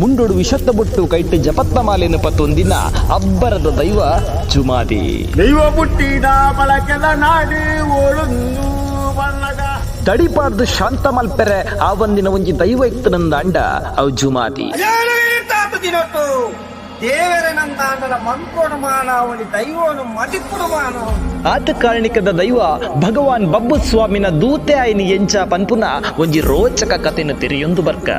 ಮುಂಡೊಡು ವಿಷತ್ತ ಬುಟ್ಟು ಕೈಟ್ಟು ಜಪತ್ನ ಮಾಲೆನ ಪತ್ತೊಂದಿನ ಅಬ್ಬರದ ದೈವ ಚುಮಾದಿ ದೈವ ಬುಟ್ಟಿದ ಬಳಕೆದ ನಾಡಿ ಓಳುಂದು ತಡಿಪಾರ್ದು ಶಾಂತ ಮಲ್ಪೆರೆ ಆ ಒಂದಿನ ಒಂಜಿ ದೈವ ಇತ್ತನಂದ ಅಂಡ ಅವು ಜುಮಾದಿ. ಆತ ಕಾರಣಿಕದ ದೈವ ಭಗವಾನ್ ಬಬ್ಬು ಸ್ವಾಮಿನ ದೂತೆ ಆಯ್ನಿ ಎಂಚ ಪನ್ಪುನ ಒಂಜಿ ರೋಚಕ ಕಥೆನ ತೆರೆಯೊಂದು ಬರ್ಕ.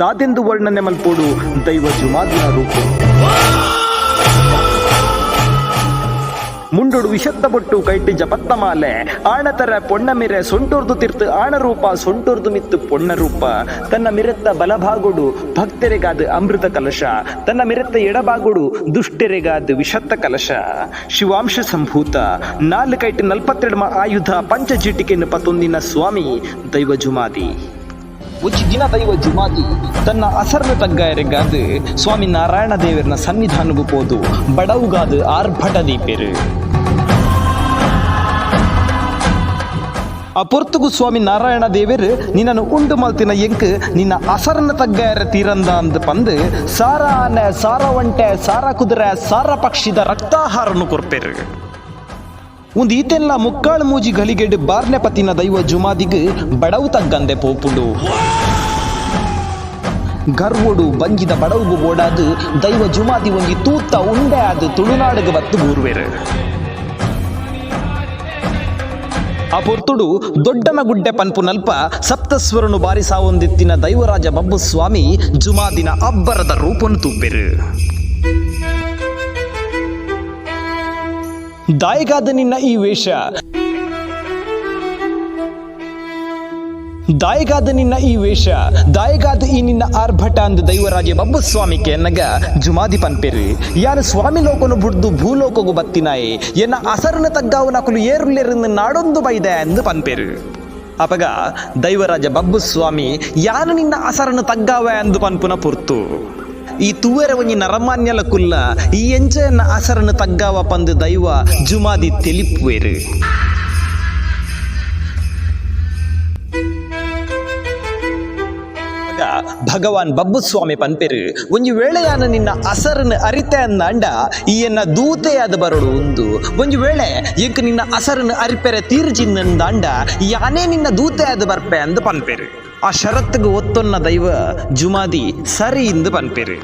ದಾದೆಂದು ವರ್ಣನೆ ಮಲ್ಪೋಡು ದೈವ ಜುಮಾದಿನ ರೂಪ. ಮುಂಡೊಡು ವಿಷತ್ತ ಬೊಟ್ಟು ಕೈಟಿ ಜಪತ್ತ ಮಾಲೆ ಆಣತರ ಪೊಣ್ಣ ಮಿರೆ ಸೊಂಟೋರ್ದು ತಿರ್ತು ಆಣರೂಪ, ಸೊಂಟೋರ್ದು ಮಿತ್ತು ಪೊಣ್ಣ ರೂಪ ತನ್ನ ಮಿರೆತ್ತ ಬಲಭಾಗೊಡು ಭಕ್ತರಿಗಾದ ಅಮೃತ ಕಲಶ, ತನ್ನ ಮಿರೆತ್ತ ಎಡಭಾಗೊಡು ದುಷ್ಟರಿಗಾದ ವಿಷತ್ತ ಕಲಶ. ಶಿವಾಂಶ ಸಂಭೂತ, ನಾಲ್ಕೈಟಿ ನಲ್ಪತ್ತೆರಡು ಆಯುಧ ಪಂಚಜೀಟಿಕೆಯನ್ನು ಪತೊಂದಿನ ಸ್ವಾಮಿ, ದೈವ ಜುಮಾದಿ. ದಿನ ದೈವ ಜುಮಾದಿ ತನ್ನ ಅಸರ್ನ ತಗ್ಗಾಯರಿಗಾದ ಸ್ವಾಮಿ ನಾರಾಯಣ ದೇವರನ ಸನ್ನಿಧಾನವು ಪೋದು ಬಡವುಗಾದ ಆರ್ಭಟ ದೀಪೆರು. ಆ ಪೊರ್ತುಗು ಸ್ವಾಮಿ ನಾರಾಯಣ ದೇವರು, ನಿನ್ನನ್ನು ಉಂಡು ಮಲ್ತಿನ ಎಂಕ್, ನಿನ್ನ ಅಸರನ ತಗ್ಗಾಯರ ತೀರಂದ ಅಂದ ಪಂದು ಸಾರ ಆನೆ ಸಾರ ಒಂಟೆ ಸಾರ ಕುದುರೆ, ಸಾರ ಪಕ್ಷಿದ ರಕ್ತಾಹಾರನು ಕೊರ್ಪೆರು. ಒಂದು ಈತೆಲ್ಲ ಮುಕ್ಕಾಳು ಮೂಜಿ ಗಲಿಗೆಡ್ ಬಾರ್ನೆ ಪತಿನ ದೈವ ಜುಮಾದಿಗ್ ಬಡವು ತಗ್ಗಂದೆ ಪೋಪುಡು. ಗರ್ವೊಡು ಬಂಜಿದ ಬಡವು ಓಡಾದು ದೈವ ಜುಮಾದಿ ಒಂಜಿ ತೂತ ಉಂಡೆ ಆದು ತುಳುನಾಡಿಗೆ ಬತ್ತು ಗೂರ್ವೆರು. ಆ ದೊಡ್ಡನ ಗುಡ್ಡೆ ಪನ್ಪುನಲ್ಪ ಸಪ್ತಸ್ವರನು ಬಾರಿಸಾವೊಂದಿತ್ತಿನ ದೈವರಾಜ ಬಬ್ಬು ಸ್ವಾಮಿ ಜುಮಾದಿನ ಅಬ್ಬರದ ರೂಪನ್ನು ತುಬ್ಬೆರು ದಾಯಿಗಾದ ನಿನ್ನ ಈ ವೇಷ. ದಾಯಿಗಾದ ನಿನ್ನ ಈ ವೇಷ. ದಾಯಿಗಾದ ಈ ನಿನ್ನ ಆರ್ಭಟ ಅಂದ ದೈವರಾಜ ಬಬ್ಬು ಸ್ವಾಮಿಗೆ ಎನ್ನಗ ಜುಮಾದಿ ಪನ್ಪೆರಿ. ಯಾರು ಸ್ವಾಮಿ ಲೋಕನು ಬುಡ್ದು ಭೂಲೋಕಗು ಬತ್ತಿನಾಯ್ ಎನ್ನ ಅಸರನ ತಗ್ಗಾವು ನಕಲು ಏರುಲೆರನ್ನು ನಾಡೊಂದು ಬೈದೆ ಎಂದು ಪನ್ಪೆರು. ಅಪಗ ದೈವರಾಜ ಬಬ್ಬು ಸ್ವಾಮಿ ಯಾನು ನಿನ್ನ ಅಸರನ್ನು ತಗ್ಗಾವ ಎಂದು ಪನ್ಪುನ ಪುರ್ತು. ಈ ತೂವೆರ ಒಂಜಿ ನರಮಾನ್ಯಲ ಕುಲ್ಲ ಈ ಎಂಜೆಯನ್ನ ಅಸರನ್ನು ತಗ್ಗಾವ ಪಂದು ದೈವ ಜುಮಾದಿ ತೆಲಿಪುವೆರು. ಭಗವಾನ್ ಬಬ್ಬು ಸ್ವಾಮಿ ಪನ್ಪೆರು ಒಂಜಿ ವೇಳೆಯಾನ ನಿನ್ನ ಅಸರನ್ ಅರಿತೆ ಅಂದ ಈ ಎನ್ನ ದೂತೆಯಾದ ಬರಡು ಒಂದು ಒಂಜಿ ವೇಳೆ ಎಂಕ್ ನಿನ್ನ ಅಸರನ್ ಅರಿಪೆರೆ ತೀರ್ಜಿನ್ನಂದಾಂಡ ಯಾನೇ ನಿನ್ನ ದೂತೆಯಾದ ಬರ್ಪೆ ಅಂದು ಪನ್ಪೆರು. ಆ ಶರತ್ಗೆ ಒತ್ತೊನ್ನ ದೈವ ಜುಮಾದಿ ಸರಿ ಇಂದು ಪನ್ಪೆರು.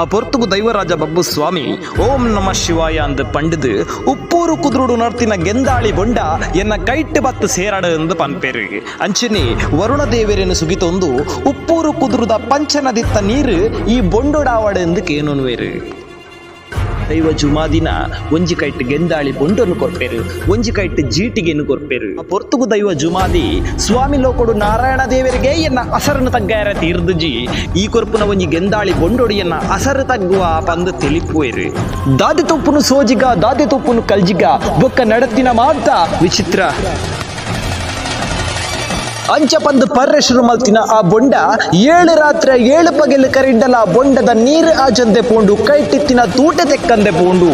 ಆ ಪೊರ್ತುಗು ದೈವರಾಜ ಬಬ್ಬು ಸ್ವಾಮಿ, ಓಂ ನಮ ಶಿವಾಯ ಅಂದು ಪಂಡಿದು ಉಪ್ಪೂರು ಕುದುರುಡು ನರ್ತಿನ ಗೆಂದಾಳಿ ಬೊಂಡ ಎನ್ನ ಕೈಟ್ ಬತ್ತು ಸೇರಾಡ ಎಂದು ಪನ್ಪೇರು. ಅಂಚನೆ, ವರುಣ ದೇವರನ್ನು ಸುಗಿತೊಂದು, ಉಪ್ಪೂರು ಕುದುರುದ ಪಂಚನದಿತ್ತ ನೀರು ಈ ಬೊಂಡೊಡಾವಡ ಎಂದು ಕೇನುನುವೆರು. ದೈವ ಜುಮಾದಿನ ಒಂಜಿ ಕೈಟ್ ಗೆಂದಾಳಿ ಬೊಂಡನ್ನು ಕೊರ್ಪೆರು, ಒಂಜಿ ಕೈಟ್ ಜೀಟಿಗೆನ್ನು ಕೊರ್ಪೆರು. ಪೊರ್ತುಗು ದೈವ ಜುಮಾದಿ ಸ್ವಾಮಿ ಲೋಕಡು ನಾರಾಯಣ ದೇವರಿಗೆ ಎನ್ನ ಅಸರನ್ನು ತಗ್ಗಾರ ತೀರ್ದುಜಿ ಈ ಕೊರ್ಪುನ ಒಂಜಿ ಗೆಂದಾಳಿ ಬೊಂಡೊಡಿಯನ್ನ ಅಸರು ತಗ್ಗುವ ಪಂದು ತಿಳಿಪುವೆರು. ದಾದಿ ತುಪ್ಪುನು ಸೋಜಿಗ, ದಾದಿ ತುಪ್ಪುನು ಕಲ್ಜಿಗ, ಬೊಕ್ಕ ನಡತಿನ ಮಾತ ವಿಚಿತ್ರ. ಅಂಚ ಪಂದು ಪರ್ರೆಶರು ಮಲ್ತಿನ ಆ ಬೊಂಡ. ಏಳು ರಾತ್ರಿ ಏಳು ಪಗೆಲು ಕರಿಂಡಲ ಬೊಂಡದ ನೀರು ಆಜಂದೆ ಪೋಂಡು. ಕೈಟಿತ್ತಿನ ತೂಟೆ ತೆಕ್ಕಂದೆ ಪೋಂಡು.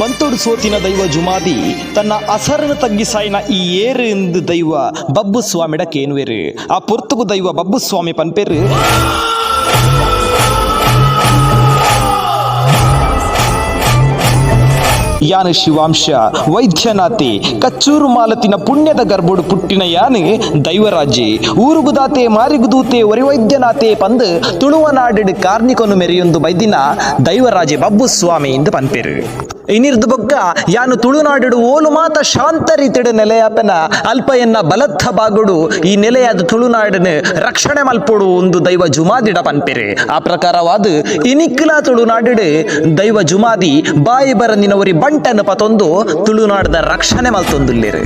ಪಂತೋಡು ಸೋತಿನ ದೈವ ಜುಮಾದಿ, ತನ್ನ ಅಸರನ್ನು ತಗ್ಗಿಸಾಯಿನ ಈ ಏರು ಎಂದು ದೈವ ಬಬ್ಬು ಸ್ವಾಮಿಡ ಕೇನುವೆರು ಆ ಪುರ್ತುಗು ದೈವ ಬಬ್ಬು ಸ್ವಾಮಿ ಪನ್ಪೆರು. ಯಾನ ಶಿವಾಂಶ, ವೈದ್ಯನಾಥೆ, ಕಚ್ಚೂರು ಮಾಲತಿನ ಪುಣ್ಯದ ಗರ್ಭುಡು ಪುಟ್ಟಿನ ಯಾನೆ ದೈವರಾಜೆ ಊರುಗುದಾತೆ, ಮಾರಿಗುದೂತೆ ಒರಿವೈದ್ಯನಾಥೆ ಪಂದು ತುಳುವ ನಾಡಿಡು ಕಾರ್ನಿಕೊನು ಮೆರೆಯೊಂದು ಬೈದಿನ ದೈವರಾಜೆ ಬಬ್ಬು ಸ್ವಾಮಿ ಎಂದು ಪನ್ಪೆರು. ಇನಿರ್ದು ಬೊಕ್ಕ ಯಾನು ತುಳುನಾಡಿಡು ಓಲು ಮಾತ ಶಾಂತ ರೀತಿಡು ನೆಲೆಯಾಪನ ಅಲ್ಪ ಎನ್ನ ಬಲತ್ತ ಬಾಗುಡು, ಈ ನೆಲೆಯಾದ ತುಳುನಾಡಿನ ರಕ್ಷಣೆ ಮಲ್ಪೋಡು ಒಂದು ದೈವ ಜುಮಾದಿಡ ಪನ್ಪೆರೆ. ಆ ಪ್ರಕಾರವಾದ ಇನಿಕ್ಲ ತುಳುನಾಡಿಡು ದೈವ ಜುಮಾದಿ ಬಾಯಿ ಬರನಿನವರಿ ಬಂಟನ್ನು ಪತೊಂದು ತುಳುನಾಡದ ರಕ್ಷಣೆ ಮಲ್ತೊಂದುಲ್ಲೇರು.